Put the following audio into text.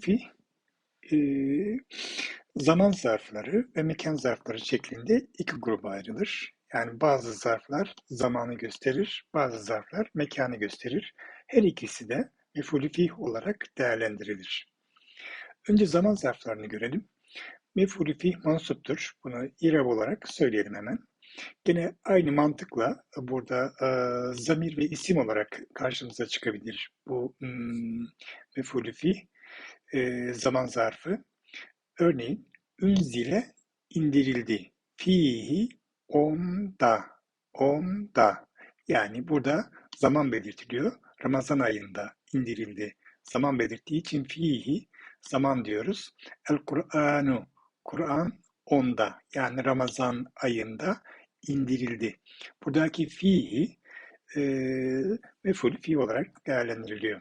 Fih e, zaman zarfları ve mekan zarfları şeklinde iki gruba ayrılır. Yani bazı zarflar zamanı gösterir, bazı zarflar mekanı gösterir. Her ikisi de mef'ulü fih olarak değerlendirilir. Önce zaman zarflarını görelim. Mef'ulü fih mansuptur. Bunu irab olarak söyleyelim hemen. Gene aynı mantıkla burada e, zamir ve isim olarak karşımıza çıkabilir bu hmm, mef'ulü fih e, zaman zarfı. Örneğin ünzile indirildi. Fihi onda. Onda. Yani burada zaman belirtiliyor. Ramazan ayında indirildi. Zaman belirttiği için fihi zaman diyoruz. El Kur'anu. Kur'an onda. Yani Ramazan ayında indirildi. Buradaki fihi e, mef'ul fi olarak değerlendiriliyor.